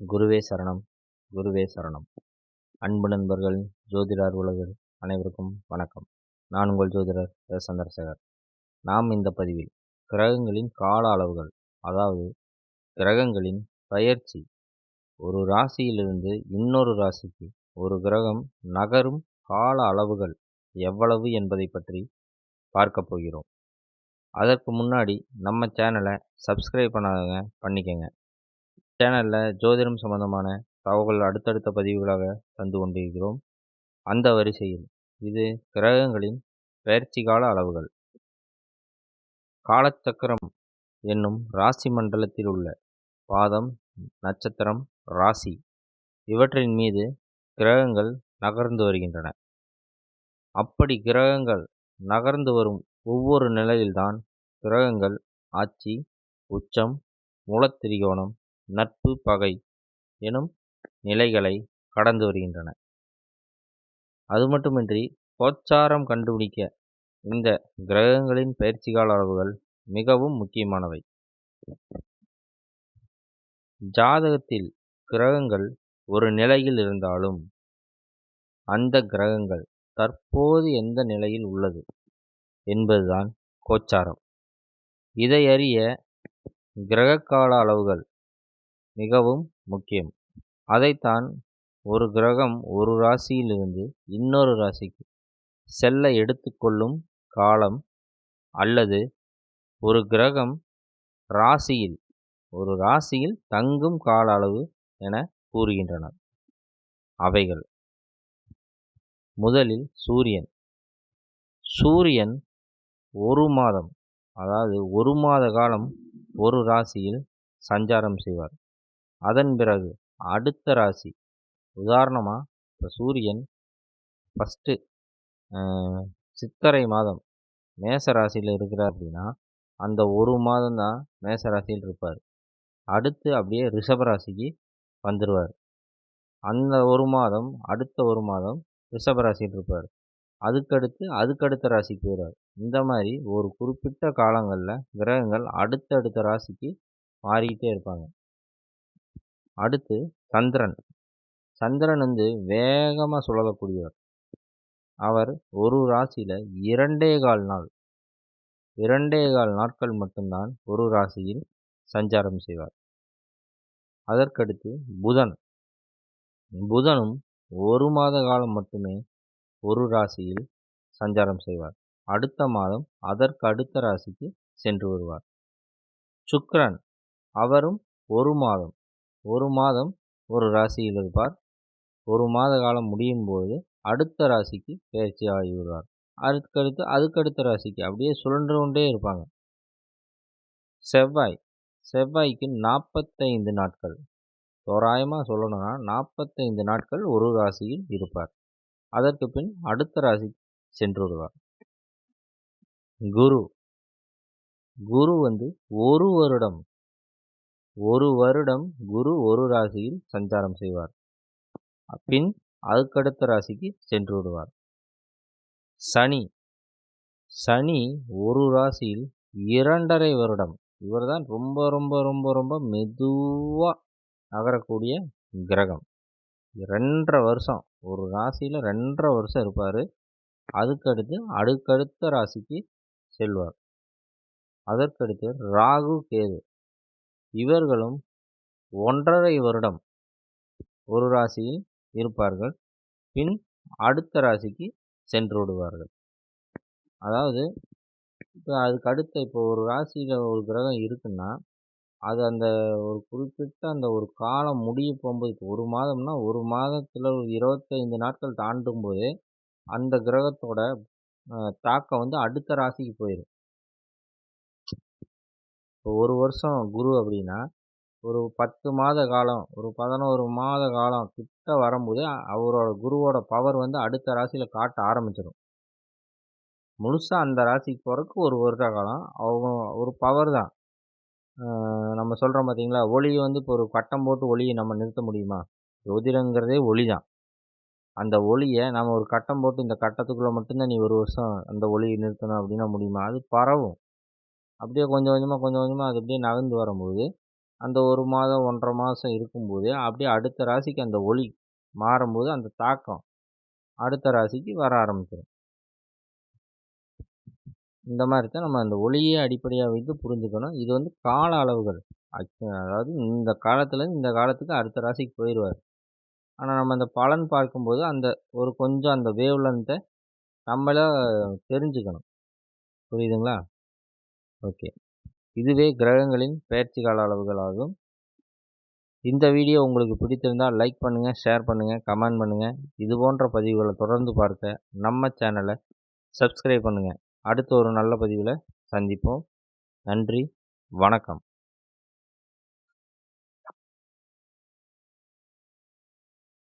குருவே சரணம் குருவே சரணம். அன்பு நண்பர்கள் ஜோதிடர் உலகில் அனைவருக்கும் வணக்கம். நான் உங்கள் ஜோதிடர் எஸ். சந்திரசேகர் நாம் இந்த பதிவில் கிரகங்களின் கால அளவுகள் அதாவது கிரகங்களின் பயிற்சி ஒரு ராசியிலிருந்து இன்னொரு ராசிக்கு ஒரு கிரகம் நகரும் கால அளவுகள் எவ்வளவு என்பதை பற்றி பார்க்க போகிறோம். அதற்கு முன்னாடி நம்ம சேனலை சப்ஸ்கிரைப் பண்ணாதவங்க பண்ணிக்கங்க. சேனலில் ஜோதிடம் சம்பந்தமான தகவல்கள் அடுத்தடுத்த பதிவுகளாக தந்து கொண்டிருக்கிறோம். அந்த வரிசையில் இது கிரகங்களின் பெயர்ச்சி கால அளவுகள். காலச்சக்கரம் என்னும் ராசி மண்டலத்தில் உள்ள பாதம் நட்சத்திரம் ராசி இவற்றின் மீது கிரகங்கள் நகர்ந்து வருகின்றன. அப்படி கிரகங்கள் நகர்ந்து வரும் ஒவ்வொரு நிலையில்தான் கிரகங்கள் ஆட்சி உச்சம் மூலத்திரிகோணம் நட்பு பகை எனும் நிலைகளை கடந்து வருகின்றன. அது மட்டுமின்றி கோச்சாரம் கண்டுபிடிக்க இந்த கிரகங்களின் பயிற்சிகால அளவுகள் மிகவும் முக்கியமானவை. ஜாதகத்தில் கிரகங்கள் ஒரு நிலையில் இருந்தாலும் அந்த கிரகங்கள் தற்போது எந்த நிலையில் உள்ளது என்பதுதான் கோச்சாரம். இதை அறிய கிரகக்கால அளவுகள் மிகவும் முக்கியம். அதைத்தான் ஒரு கிரகம் ஒரு ராசியிலிருந்து இன்னொரு ராசிக்கு செல்ல எடுத்துக்கொள்ளும் காலம் அல்லது ஒரு கிரகம் ராசியில் ஒரு ராசியில் தங்கும் கால அளவு என கூறுகின்றனர் அவைகள். முதலில் சூரியன். சூரியன் ஒரு மாதம் அதாவது ஒரு மாத காலம் ஒரு ராசியில் சஞ்சாரம் செய்வார். அதன் பிறகு அடுத்த ராசி. உதாரணமாக இப்போ சூரியன் ஃபஸ்ட்டு சித்திரை மாதம் மேச ராசியில் இருக்கிறார் அப்படின்னா அந்த ஒரு மாதம் தான் மேச ராசியில் இருப்பார். அடுத்து அப்படியே ரிஷப ராசிக்கு வந்துடுவார் அந்த ஒரு மாதம் அடுத்த ஒரு மாதம் ரிஷப ராசியில் இருப்பார். அதுக்கடுத்து அதுக்கடுத்த ராசிக்கு போயிடுவார். இந்த மாதிரி ஒரு குறிப்பிட்ட காலங்களில் கிரகங்கள் அடுத்தடுத்த ராசிக்கு மாறிக்கிட்டே இருப்பாங்க. அடுத்து சந்திரன். சந்திரன் வந்து வேகமாக சுழலக்கூடியவர். அவர் ஒரு ராசியில் இரண்டே கால் நாள். இரண்டே கால் நாட்கள் மட்டும்தான் ஒரு ராசியில் சஞ்சாரம் செய்வார். அதற்கடுத்து புதன். புதனும் ஒரு மாத காலம் மட்டுமே ஒரு ராசியில் சஞ்சாரம் செய்வார். அடுத்த மாதம் அதற்கு அடுத்த ராசிக்கு சென்று வருவார். சுக்ரன் அவரும் ஒரு மாதம். ஒரு மாதம் ஒரு ராசியில் இருப்பார். ஒரு மாத காலம் முடியும் போது அடுத்த ராசிக்கு பயிற்சி ஆகி விடுவார். அதுக்கடுத்து அதுக்கடுத்த ராசிக்கு அப்படியே சுழன்று கொண்டே இருப்பாங்க. செவ்வாய். செவ்வாய்க்கு நாற்பத்தைந்து நாட்கள். தோராயமாக சொல்லணும்னா நாற்பத்தைந்து நாட்கள் ஒரு ராசியில் இருப்பார். அதற்கு பின் அடுத்த ராசி சென்று விடுவார். குரு. குரு வந்து ஒரு வருடம் ஒரு வருடம் குரு ஒரு ராசியில் சஞ்சாரம் செய்வார். பின் அதுக்கடுத்த ராசிக்கு சென்று விடுவார். சனி. சனி ஒரு ராசியில் இரண்டரை வருடம். இவர்தான் ரொம்ப ரொம்ப ரொம்ப ரொம்ப மெதுவாக நகரக்கூடிய கிரகம். ரெண்டரை வருஷம். ஒரு ராசியில் ரெண்டரை வருஷம் இருப்பார். அதுக்கடுத்து அடுக்கடுத்த ராசிக்கு செல்வார். அதற்கடுத்து ராகு கேது. இவர்களும் ஒன்றரை வருடம் ஒரு ராசியில் இருப்பார்கள். பின் அடுத்த ராசிக்கு சென்று விடுவார்கள். அதாவது இப்போ அதுக்கு அடுத்த இப்போ ஒரு ராசியில் ஒரு கிரகம் இருக்குன்னா அது அந்த ஒரு குறிப்பிட்ட அந்த ஒரு காலம் முடிய போகும்போது இப்போ ஒரு மாதம்னா ஒரு மாதத்தில் ஒரு இருபத்தைந்து நாட்கள் தாண்டும் போது அந்த கிரகத்தோட தாக்கம் வந்து அடுத்த ராசிக்கு போயிடும் இப்போ ஒரு வருஷம் குரு அப்படின்னா ஒரு பத்து மாத காலம் ஒரு பதினோரு மாத காலம் கிட்ட வரும்போது அவரோட குருவோட பவர் வந்து அடுத்த ராசியில் காட்ட ஆரம்பிச்சிடும் முழுசாக அந்த ராசிக்கு போகிறதுக்கு ஒரு வருட காலம் அவங்க ஒரு பவர் தான். நம்ம சொல்கிறோம் பார்த்தீங்களா ஒளியை வந்து இப்போ ஒரு கட்டம் போட்டு ஒளியை நம்ம நிறுத்த முடியுமா? ஜோதிடங்கிறதே ஒளி தான். அந்த ஒளியை நம்ம ஒரு கட்டம் போட்டு இந்த கட்டத்துக்குள்ளே மட்டும்தான் நீ ஒரு வருஷம் அந்த ஒளியை நிறுத்தணும் அப்படின்னா முடியுமா? அது பரவும். அப்படியே கொஞ்சம் கொஞ்சமாக கொஞ்சம் கொஞ்சமாக அது அப்படியே நகர்ந்து வரும்போது அந்த ஒரு மாதம் ஒன்றரை மாதம் இருக்கும்போது அப்படியே அடுத்த ராசிக்கு அந்த ஒளி மாறும்போது அந்த தாக்கம் அடுத்த ராசிக்கு வர ஆரம்பிச்சிடும் இந்த மாதிரி தான் நம்ம அந்த ஒளியை அடிப்படையாக வைத்து புரிஞ்சுக்கணும். இது வந்து கால அளவுகள். அதாவது இந்த காலத்தில் இந்த காலத்துக்கு அடுத்த ராசிக்கு போயிடுவார் ஆனால் நம்ம அந்த பலன் பார்க்கும்போது அந்த ஒரு கொஞ்சம் அந்த வேவ் லென்த்தை தெரிஞ்சுக்கணும். புரியுதுங்களா? ஓகே. இதுவே கிரகங்களின் பெயர்ச்சி கால அளவுகள் ஆகும் இந்த வீடியோ உங்களுக்கு பிடித்திருந்தால் லைக் பண்ணுங்கள் ஷேர் பண்ணுங்கள் கமெண்ட் பண்ணுங்கள் இது போன்ற பதிவுகளை தொடர்ந்து பார்க்க நம்ம சேனலை சப்ஸ்கிரைப் பண்ணுங்கள் அடுத்த ஒரு நல்ல பதிவில் சந்திப்போம். நன்றி வணக்கம்.